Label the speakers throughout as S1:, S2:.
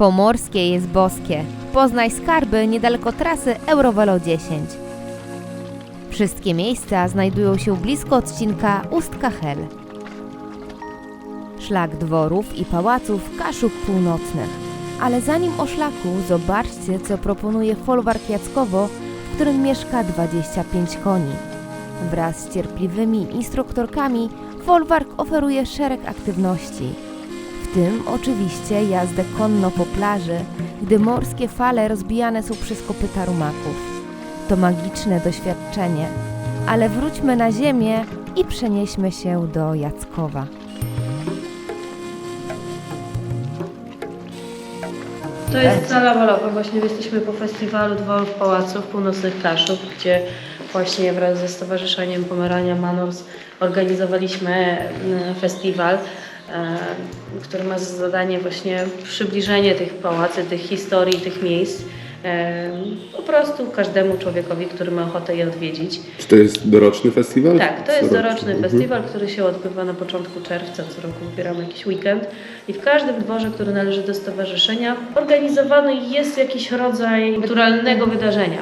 S1: Pomorskie jest boskie. Poznaj skarby niedaleko trasy Eurovelo 10. Wszystkie miejsca znajdują się blisko odcinka Ust-Kachel. Szlak dworów i pałaców Kaszub Północnych. Ale zanim o szlaku, zobaczcie, co proponuje folwark Jackowo, w którym mieszka 25 koni. Wraz z cierpliwymi instruktorkami folwark oferuje szereg aktywności. W tym oczywiście jazdę konno po plaży, gdy morskie fale rozbijane są przez kopyta rumaków. To magiczne doświadczenie, ale wróćmy na ziemię i przenieśmy się do Jackowa.
S2: To jest sala balowa. Właśnie jesteśmy po festiwalu Dworów Pałaców Północnych Kaszub, gdzie właśnie wraz ze Stowarzyszeniem Pomerania Manors organizowaliśmy mm, festiwal, który ma za zadanie właśnie przybliżenie tych pałacy, tych historii, tych miejsc e, po prostu każdemu człowiekowi, który ma ochotę je odwiedzić.
S3: Czy to jest doroczny festiwal?
S2: Tak, to jest
S3: Coroczny.
S2: doroczny
S3: Mhm.
S2: festiwal, który się odbywa na początku czerwca. Co roku wybieramy jakiś weekend i w każdym dworze, który należy do stowarzyszenia, organizowany jest jakiś rodzaj naturalnego wydarzenia.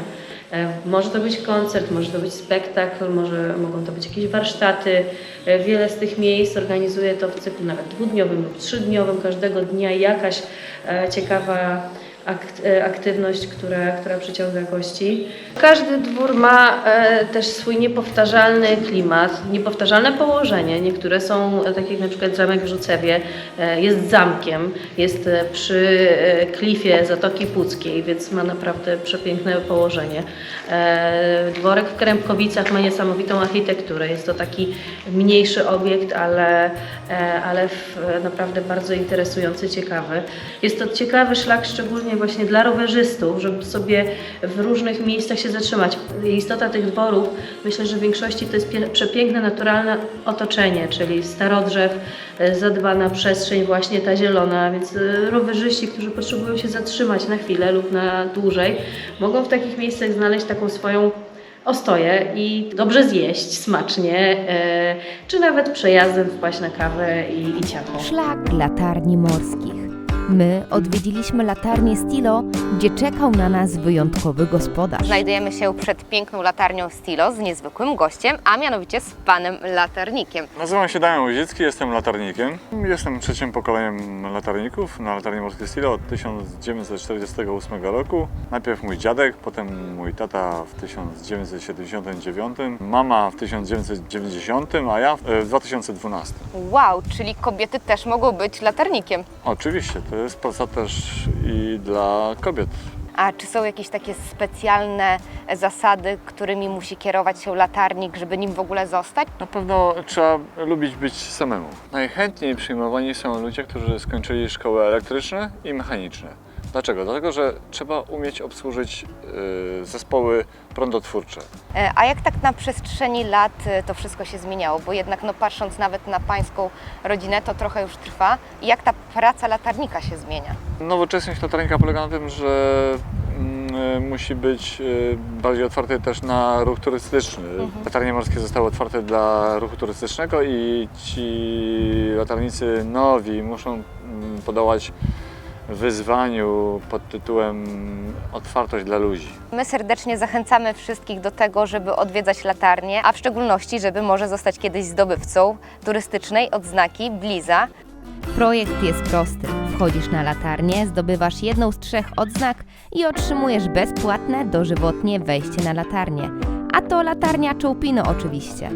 S2: E, Może to być koncert, może to być spektakl, może, mogą to być jakieś warsztaty. E, Wiele z tych miejsc organizuje to w cyklu nawet dwudniowym lub trzydniowym. Każdego dnia jakaś e, ciekawa aktywność, która, która przyciąga gości. Każdy dwór ma e, też swój niepowtarzalny klimat, niepowtarzalne położenie. Niektóre są, e, tak jak na przykład zamek w Rzucewie, e, jest zamkiem, jest e, przy e, klifie Zatoki Puckiej, więc ma naprawdę przepiękne położenie. E, dworek w Krępkowicach ma niesamowitą architekturę. Jest to taki mniejszy obiekt, ale, e, ale naprawdę bardzo interesujący, ciekawy. Jest to ciekawy szlak, szczególnie właśnie dla rowerzystów, żeby sobie w różnych miejscach się zatrzymać. Istota tych dworów, myślę, że w większości to jest przepiękne, naturalne otoczenie, czyli starodrzew, e, zadbana przestrzeń, właśnie ta zielona, więc e, rowerzyści, którzy potrzebują się zatrzymać na chwilę lub na dłużej, mogą w takich miejscach znaleźć taką swoją ostoję i dobrze zjeść smacznie, e, czy nawet przejazdem wpaść na kawę i, i ciacho.
S1: Szlak latarni morskich. My odwiedziliśmy latarnię Stilo, gdzie czekał na nas wyjątkowy gospodarz.
S4: Znajdujemy się przed piękną latarnią Stilo z niezwykłym gościem, a mianowicie z panem latarnikiem.
S5: Nazywam się Damian Łozicki, jestem latarnikiem. Jestem trzecim pokoleniem latarników na latarni Morskiej Stilo od 1948 roku. Najpierw mój dziadek, potem mój tata w 1979, mama w 1990, a ja w 2012.
S4: Wow, czyli kobiety też mogą być latarnikiem.
S5: Oczywiście, to jest praca też i dla kobiet.
S4: A czy są jakieś takie specjalne zasady, którymi musi kierować się latarnik, żeby nim w ogóle zostać?
S5: Na pewno trzeba lubić być samemu. Najchętniej przyjmowani są ludzie, którzy skończyli szkoły elektryczne i mechaniczne. Dlaczego? Dlatego, że trzeba umieć obsłużyć y, zespoły prądotwórcze.
S4: E, A jak tak na przestrzeni lat e, to wszystko się zmieniało? Bo jednak no, patrząc nawet na pańską rodzinę, to trochę już trwa. I jak ta praca latarnika się zmienia?
S5: Nowoczesność latarnika polega na tym, że mm, y, musi być y, bardziej otwarty też na ruch turystyczny. Latarnie morskie zostały otwarte dla ruchu turystycznego i ci latarnicy nowi muszą mm, podołać wyzwaniu pod tytułem otwartość dla ludzi.
S4: My serdecznie zachęcamy wszystkich do tego, żeby odwiedzać latarnię, a w szczególności, żeby może zostać kiedyś zdobywcą turystycznej odznaki Bliza.
S1: Projekt jest prosty. Wchodzisz na latarnię, zdobywasz jedną z trzech odznak i otrzymujesz bezpłatne dożywotnie wejście na latarnię. A to latarnia Czołpino oczywiście.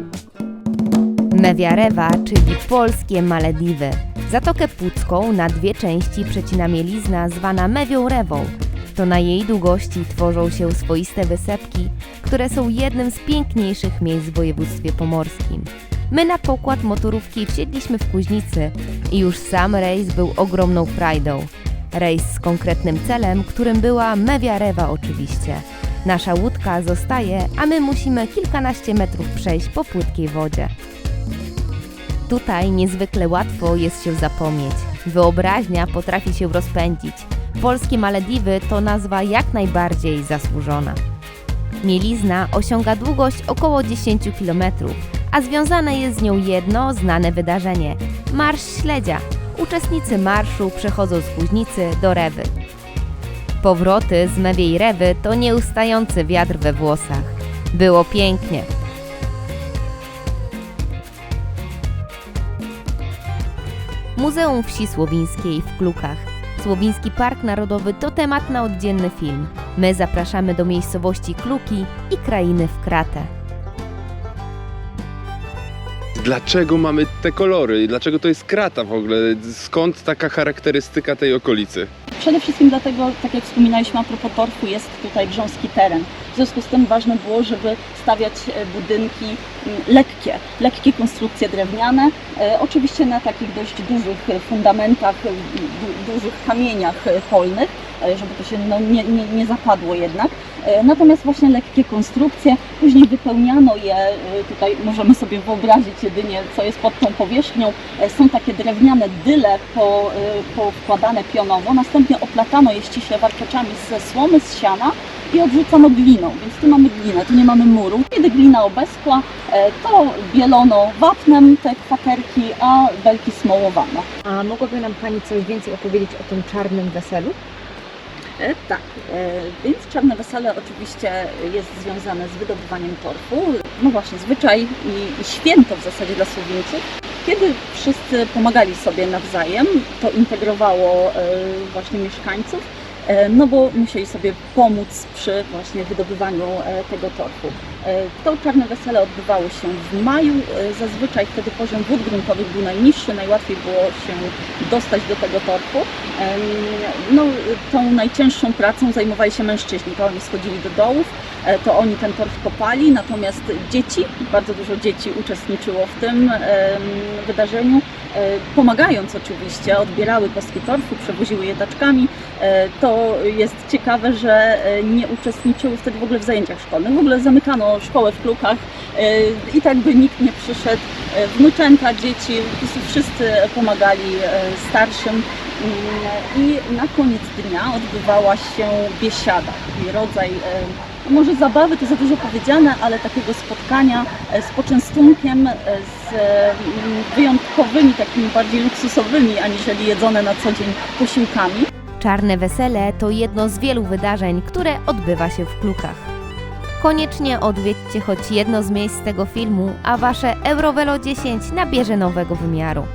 S1: Mewiarewa, czyli polskie Malediwy. Zatokę Pucką na dwie części przecina mielizna zwana Mewią Rewą. To na jej długości tworzą się swoiste wysepki, które są jednym z piękniejszych miejsc w województwie pomorskim. My na pokład motorówki wsiedliśmy w Kuźnicy i już sam rejs był ogromną frajdą. Rejs z konkretnym celem, którym była Mewia Rewa oczywiście. Nasza łódka zostaje, a my musimy kilkanaście metrów przejść po płytkiej wodzie. Tutaj niezwykle łatwo jest się zapomnieć. Wyobraźnia potrafi się rozpędzić. Polskie Malediwy to nazwa jak najbardziej zasłużona. Mielizna osiąga długość około 10 km, a związane jest z nią jedno znane wydarzenie Marsz Śledzia. uczestnicy marszu przechodzą z Kuźnicy do Rewy. Powroty z Mewiej Rewy to nieustający wiatr we włosach. Było pięknie. Muzeum Wsi Słowińskiej w Klukach. Słowiński Park Narodowy to temat na oddzielny film. My zapraszamy do miejscowości Kluki i krainy w Kratę.
S3: Dlaczego mamy te kolory? Dlaczego to jest krata w ogóle? Skąd taka charakterystyka tej okolicy?
S6: Przede wszystkim dlatego, tak jak wspominaliśmy a propos torfu, jest tutaj grząski teren. W związku z tym ważne było, żeby stawiać e, budynki mm, lekkie, lekkie konstrukcje drewniane, e, oczywiście na takich dość dużych fundamentach, du, dużych kamieniach e, polnych, e, żeby to się no, nie, nie, nie zapadło jednak. E, Natomiast właśnie lekkie konstrukcje, później wypełniano je, e, tutaj możemy sobie wyobrazić jedynie co jest pod tą powierzchnią, E, są takie drewniane dyle po, e, powkładane pionowo, następnie oplatano je ściśle warkoczami ze słomy, z siana i odrzucano gliną, więc tu mamy glinę, tu nie mamy muru. Kiedy glina obeschła, e, to bielono wapnem te kwaterki, a belki smołowano.
S7: A mogłaby nam Pani coś więcej opowiedzieć o tym czarnym weselu?
S6: E, Tak, e, więc Czarne Wesele oczywiście jest związane z wydobywaniem torfu. No właśnie, zwyczaj i, i święto w zasadzie dla Słowińców. Kiedy wszyscy pomagali sobie nawzajem, to integrowało e, właśnie mieszkańców, no bo musieli sobie pomóc przy właśnie wydobywaniu e, tego torfu. E, To Czarne Wesele odbywało się w maju, e, zazwyczaj wtedy poziom wód gruntowych był najniższy, najłatwiej było się dostać do tego torfu. No, tą najcięższą pracą zajmowali się mężczyźni, to oni schodzili do dołów, e, to oni ten torf kopali, natomiast dzieci, bardzo dużo dzieci uczestniczyło w tym wydarzeniu, e, pomagając oczywiście, odbierały kostki torfu, przewoziły je taczkami. E, To jest ciekawe, że e, nie uczestniczyły wtedy w ogóle w zajęciach szkolnych, w ogóle zamykano szkołę w Klukach e, i tak by nikt nie przyszedł. E, Wnuczęta, dzieci, po wszyscy pomagali e, starszym. Mm, I na koniec dnia odbywała się biesiada, taki rodzaj e, może zabawy to za dużo powiedziane, ale takiego spotkania e, z poczęstunkiem, e, z e, wyjątkowymi, takimi bardziej luksusowymi, aniżeli jedzone na co dzień posiłkami.
S1: Czarne Wesele to jedno z wielu wydarzeń, które odbywa się w Klukach. Koniecznie odwiedźcie choć jedno z miejsc tego filmu, a wasze Eurovelo 10 nabierze nowego wymiaru.